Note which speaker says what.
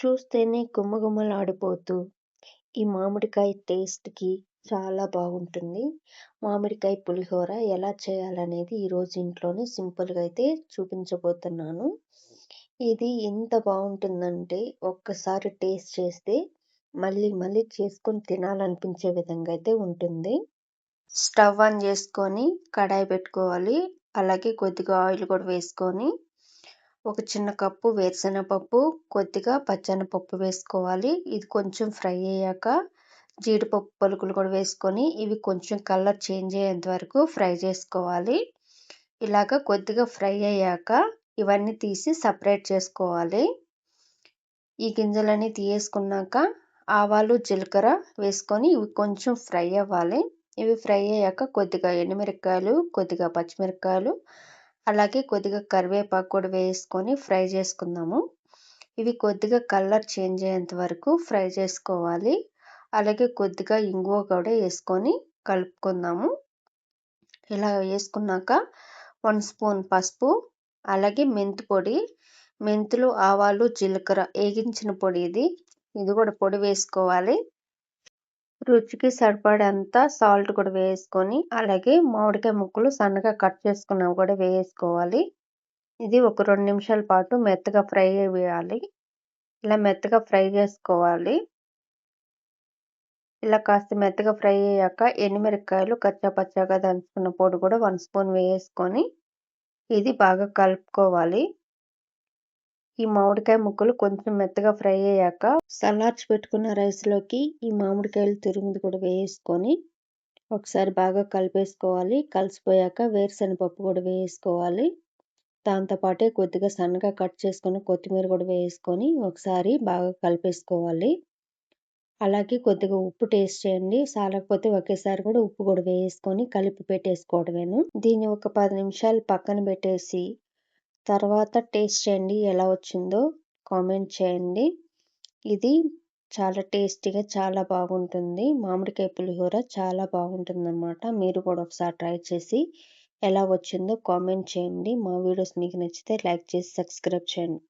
Speaker 1: చూస్తేనే గుమగుమలాడిపోతూ ఈ మామిడికాయ టేస్ట్‌కి చాలా బాగుంటుంది. మామిడికాయ పులిహోర ఎలా చేయాలనేది ఈరోజు ఇంట్లోనే సింపుల్‌గా అయితే చూపించబోతున్నాను. ఇది ఎంత బాగుంటుందంటే ఒక్కసారి టేస్ట్ చేస్తే మళ్ళీ మళ్ళీ చేసుకొని తినాలనిపించే విధంగా అయితే ఉంటుంది. స్టవ్ ఆన్ చేసుకొని కడాయి పెట్టుకోవాలి. అలాగే కొద్దిగా ఆయిల్ కూడా వేసుకొని ఒక చిన్న కప్పు వేరుశనగపప్పు కొద్దిగా పచ్చెనపప్పు వేసుకోవాలి. ఇది కొంచెం ఫ్రై అయ్యాక జీడిపప్పు పలుకులు కూడా వేసుకొని ఇవి కొంచెం కలర్ చేంజ్ అయ్యేంత వరకు ఫ్రై చేసుకోవాలి. ఇలాగ కొద్దిగా ఫ్రై అయ్యాక ఇవన్నీ తీసి సపరేట్ చేసుకోవాలి. ఈ గింజలన్నీ తీసేసుకున్నాక ఆవాలు జీలకర్ర వేసుకొని ఇవి కొంచెం ఫ్రై అవ్వాలి. ఇవి ఫ్రై అయ్యాక కొద్దిగా ఎండుమిరపకాయలు కొద్దిగా పచ్చిమిరపకాయలు అలాగే కొద్దిగా కరివేపాకు కూడా వేసుకొని ఫ్రై చేసుకుందాము. ఇవి కొద్దిగా కలర్ చేంజ్ అయ్యేంత వరకు ఫ్రై చేసుకోవాలి. అలాగే కొద్దిగా ఇంగువ కూడా వేసుకొని కలుపుకుందాము. ఇలా వేసుకున్నాక వన్ స్పూన్ పసుపు అలాగే మెంతి పొడి మెంతులు ఆవాలు జీలకర్ర వేగించిన పొడి ఇది. ఇది కూడా పొడి వేసుకోవాలి. రుచికి సరిపడంత సాల్ట్ కూడా వేసుకొని అలాగే మామిడికాయ ముక్కలు సన్నగా కట్ చేసుకున్నవి కూడా వేసుకోవాలి. ఇది ఒక రెండు నిమిషాల పాటు మెత్తగా ఫ్రై వేయాలి ఇలా మెత్తగా ఫ్రై చేసుకోవాలి. ఇలా కాస్త మెత్తగా ఫ్రై అయ్యాక ఎండుమిరపకాయలు కచ్చా పచ్చాగా దంచుకున్న పొడి కూడా వన్ స్పూన్ వేసుకొని ఇది బాగా కలుపుకోవాలి. ఈ మామిడికాయ ముక్కలు కొంచెం మెత్తగా ఫ్రై అయ్యాక సలాడ్స్ పెట్టుకున్న రైస్లోకి ఈ మామిడికాయలు తురిమిది కూడా వేసుకొని ఒకసారి బాగా కలిపేసుకోవాలి. కలిసిపోయాక వేరుశనగపప్పు కూడా వేసుకోవాలి. దాంతోపాటే కొద్దిగా సన్నగా కట్ చేసుకుని కొత్తిమీర కూడా వేసుకొని ఒకసారి బాగా కలిపేసుకోవాలి. అలాగే కొద్దిగా ఉప్పు టేస్ట్ చేయండి. సాలకపోతే ఒకేసారి కూడా ఉప్పు కూడా వేసుకొని కలిపి పెట్టేసుకోవడమేను. దీన్ని ఒక పది నిమిషాలు పక్కన పెట్టేసి తర్వాత టేస్ట్ చేయండి ఎలా వచ్చిందో కామెంట్ చేయండి. ఇది చాలా టేస్టీగా చాలా బాగుంటుంది. మామిడికాయ పులిహోర చాలా బాగుంటుంది అన్నమాట మీరు కూడా ఒకసారి ట్రై చేసి ఎలా వచ్చిందో కామెంట్ చేయండి. మా వీడియోస్ మీకు నచ్చితే లైక్ చేసి సబ్స్క్రైబ్ చేయండి.